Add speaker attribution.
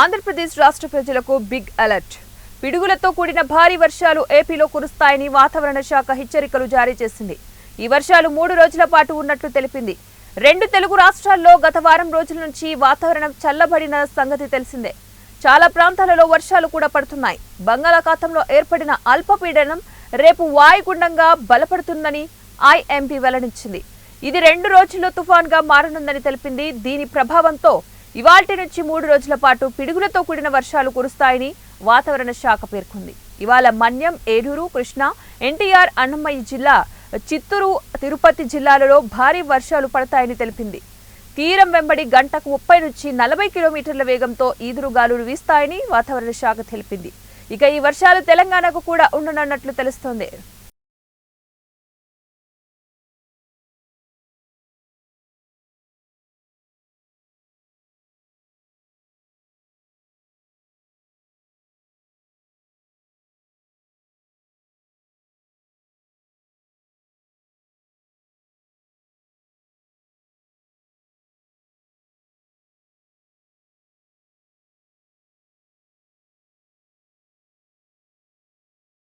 Speaker 1: ఆంధ్రప్రదేశ్ రాష్ట్ర ప్రజలకు big alert. పిడుగులతో కూడిన భారీ వర్షాలు ఏపీలో కురుస్తాయని వాతావరణ శాఖ హెచ్చరికలు జారీ చేసింది. ఈ వర్షాలు మూడు రోజుల పాటు ఉన్నట్లు తెలిపింది. రెండు తెలుగు రాష్ట్రాల్లో గత వారం రోజుల నుంచి వాతావరణం చల్లబడిన సంగతి తెలిసిందే. చాలా ప్రాంతాలలో వర్షాలు కూడా పడుతున్నాయి. బంగాళాఖాతంలో ఏర్పడిన అల్పపీడనం రేపు వాయుగుండంగా బలపడుతుందని ఐఎంపీ వెల్లడించింది. ఇది రెండు రోజుల్లో తుఫాన్గా మారనుందని తెలిపింది. దీని ప్రభావంతో ఇవాల్టి నుంచి మూడు రోజుల పాటు పిడుగులతో కూడిన వర్షాలు కురుస్తాయని వాతావరణ శాఖ పేర్కొంది. ఇవాళ మన్యం ఏలూరు కృష్ణా ఎన్టీఆర్ అన్నమయ్య జిల్లా చిత్తూరు తిరుపతి జిల్లాలలో భారీ వర్షాలు పడతాయని తెలిపింది. తీరం వెంబడి గంటకు ముప్పై నుంచి నలభై కిలోమీటర్ల వేగంతో ఈదురుగాలులు వీస్తాయని వాతావరణ శాఖ తెలిపింది. ఇక ఈ వర్షాలు తెలంగాణకు కూడా ఉండనున్నట్లు తెలుస్తోంది.